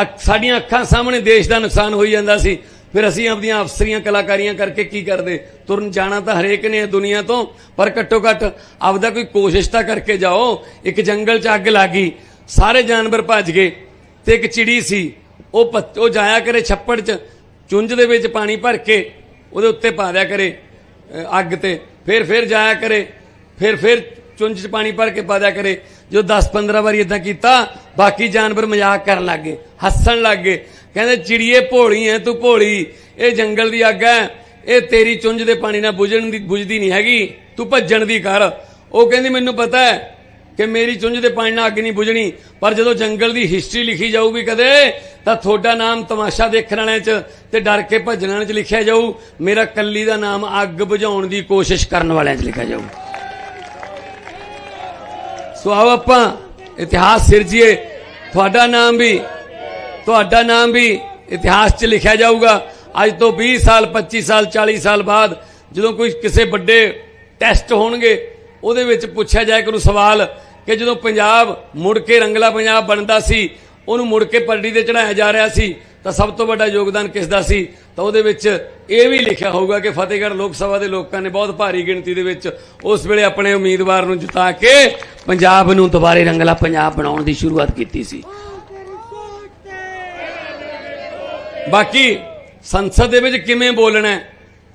ਅੱਖ- ਸਾਡੀਆਂ ਅੱਖਾਂ ਸਾਹਮਣੇ ਦੇਸ਼ ਦਾ ਨੁਕਸਾਨ ਹੋਈ ਜਾਂਦਾ ਸੀ। ਫਿਰ ਅਸੀਂ ਆਪਣੀਆਂ ਅਫਸਰੀਆਂ, ਕਲਾਕਾਰੀਆਂ ਕਰਕੇ ਕੀ ਕਰਦੇ? ਤੁਰਨ ਜਾਣਾ ਤਾਂ ਹਰੇਕ ਨੇ ਦੁਨੀਆ ਤੋਂ, ਪਰ ਘੱਟੋ ਘੱਟ ਆਪਦਾ ਕੋਈ ਕੋਸ਼ਿਸ਼ ਤਾਂ ਕਰਕੇ ਜਾਓ। ਇੱਕ ਜੰਗਲ 'ਚ ਅੱਗ ਲੱਗੀ ਸਾਰੇ ਜਾਨਵਰ ਭੱਜ ਗਏ ਤੇ ਇੱਕ ਚਿੜੀ ਸੀ। ਉਹ ਪੱਤ- ਉਹ ਜਾਇਆ ਕਰੇ ਛੱਪੜ 'ਚ, ਚੁੰਝ ਦੇ ਵਿੱਚ ਪਾਣੀ ਭਰ ਕੇ ਉਹਦੇ ਉੱਤੇ ਪਾ ਦਿਆ ਕਰੇ ਅੱਗ ਤੇ। ਫਿਰ ਫਿਰ ਜਾਇਆ ਕਰੇ। ਫਿਰ ਫਿਰ ਚੁੰਝ 'ਚ ਪਾਣੀ ਭਰ ਕੇ ਪਾ ਦਿਆ ਕਰੇ। ਜੋ 10-15 ਵਾਰੀ ਇਦਾਂ ਕੀਤਾ, ਬਾਕੀ ਜਾਨਵਰ ਮਜ਼ਾਕ ਕਰਨ ਲੱਗੇ ਹੱਸਣ ਲੱਗੇ ਕਹਿੰਦੇ, ਚਿੜੀਏ ਭੋਲੀ ਐ, ਤੂੰ ਭੋਲੀ। ਇਹ ਜੰਗਲ ਦੀ ਅੱਗ ਐ। ਇਹ ਤੇਰੀ ਚੁੰਝ ਦੇ ਪਾਣੀ ਨਾਲ ਬੁਝਣ ਦੀ, ਬੁਝਦੀ ਨਹੀਂ ਹੈਗੀ। ਤੂੰ ਭੱਜਣ ਦੀ ਕਰ। ਉਹ ਕਹਿੰਦੀ, ਮੈਨੂੰ ਪਤਾ ਹੈ ਕਿ ਮੇਰੀ ਚੁੰਝ ਦੇ ਪਾਣੀ ਨਾਲ ਅੱਗ ਨਹੀਂ ਬੁਝਣੀ। ਪਰ ਜਦੋਂ ਜੰਗਲ ਦੀ ਹਿਸਟਰੀ ਲਿਖੀ ਜਾਊਗੀ ਕਦੇ, ਤਾਂ ਤੁਹਾਡਾ ਨਾਮ ਤਮਾਸ਼ਾ ਦੇਖਣ ਵਾਲਿਆਂ 'ਚ ਤੇ ਡਰ ਕੇ ਭੱਜਣ ਵਾਲਿਆਂ 'ਚ ਲਿਖਿਆ ਜਾਊ। ਮੇਰਾ ਕੱਲੀ ਦਾ ਨਾਮ ਅੱਗ ਬੁਝਾਉਣ ਦੀ ਕੋਸ਼ਿਸ਼ ਕਰਨ ਵਾਲਿਆਂ 'ਚ ਲਿਖਿਆ ਜਾਊ। ਸੋ ਆਓ ਆਪਾਂ ਇਤਿਹਾਸ ਸਿਰਜੀਏ। ਤੁਹਾਡਾ ਨਾਮ ਵੀ, ਤੁਹਾਡਾ ਨਾਮ ਵੀ ਇਤਿਹਾਸ 'ਚ ਲਿਖਿਆ ਜਾਊਗਾ। ਅੱਜ ਤੋਂ 20 ਸਾਲ 25 ਸਾਲ 40 ਸਾਲ ਬਾਅਦ ਜਦੋਂ ਕੋਈ ਕਿਸੇ ਵੱਡੇ ਟੈਸਟ ਹੋਣਗੇ, ਉਹਦੇ ਵਿੱਚ ਪੁੱਛਿਆ ਜਾਏ ਕਰੂ ਸਵਾਲ ਕਿ ਜਦੋਂ ਪੰਜਾਬ ਮੁੜ ਕੇ ਰੰਗਲਾ ਪੰਜਾਬ ਬਣਦਾ ਸੀ, ਉਹਨੂੰ ਮੁੜ ਕੇ ਪਰੜੀ ਤੇ ਚੜਾਇਆ ਜਾ ਰਿਹਾ ਸੀ, ਤਾਂ ਸਭ ਤੋਂ ਵੱਡਾ ਯੋਗਦਾਨ ਕਿਸ ਦਾ ਸੀ? ਤਾਂ ਉਹਦੇ ਵਿੱਚ ਇਹ ਵੀ ਲਿਖਿਆ ਹੋਊਗਾ ਕਿ ਫਤਿਹਗੜ੍ਹ ਲੋਕ ਸਭਾ ਦੇ ਲੋਕਾਂ ਨੇ ਬਹੁਤ ਭਾਰੀ ਗਿਣਤੀ ਦੇ ਵਿੱਚ ਉਸ ਵੇਲੇ ਆਪਣੇ ਉਮੀਦਵਾਰ ਨੂੰ ਜਿਤਾ ਕੇ ਪੰਜਾਬ ਨੂੰ ਦੁਬਾਰੇ ਰੰਗਲਾ ਪੰਜਾਬ ਬਣਾਉਣ ਦੀ ਸ਼ੁਰੂਆਤ ਕੀਤੀ ਸੀ। ਬਾਕੀ ਸੰਸਦ ਦੇ ਵਿੱਚ ਕਿਵੇਂ ਬੋਲਣਾ ਹੈ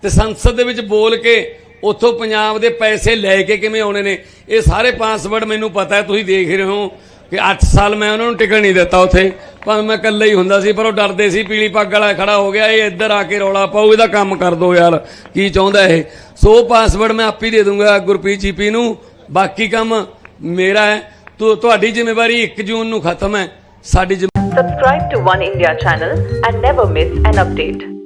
ਤੇ ਸੰਸਦ ਦੇ ਵਿੱਚ ਬੋਲ ਕੇ ਉੱਥੋਂ ਪੰਜਾਬ ਦੇ ਪੈਸੇ ਲੈ ਕੇ ਕਿਵੇਂ ਆਉਣੇ ਨੇ, ਇਹ ਸਾਰੇ ਪਾਸਵਰਡ ਮੈਨੂੰ ਪਤਾ ਹੈ, ਤੁਸੀਂ ਦੇਖ ਰਹੇ ਹੋ ਕਿ 8 ਸਾਲ ਮੈਂ ਉਹਨਾਂ ਨੂੰ ਟਿਕਣ ਨਹੀਂ ਦਿੱਤਾ ਉੱਥੇ। ਭਾਵੇਂ ਮੈਂ ਇਕੱਲਾ ਹੀ ਹੁੰਦਾ ਸੀ, ਪਰ ਉਹ ਡਰਦੇ ਸੀ, ਪੀਲੀ ਪੱਗ ਵਾਲਾ ਖੜਾ ਹੋ ਗਿਆ, ਇਹ ਇੱਧਰ ਆ ਕੇ ਰੌਲਾ ਪਾਉ ਇਹਦਾ ਕੰਮ ਕਰ ਦੋ ਯਾਰ, ਕੀ ਚਾਹੁੰਦਾ ਇਹ? ਸੋ ਪਾਸਵਰਡ ਮੈਂ ਆਪ ਹੀ ਦੇ ਦੂੰਗਾ ਗੁਰਪ੍ਰੀਤ ਜੀਪੀ ਨੂੰ, ਬਾਕੀ ਕੰਮ ਮੇਰਾ ਹੈ ਤੋ ਤੁਹਾਡੀ ਜ਼ਿੰਮੇਵਾਰੀ 1 ਜੂਨ ਨੂੰ ਖਤਮ ਹੈ ਸਾਡੀ ਜ਼ਿੰਮੇ- Subscribe to One India channel and never miss an update.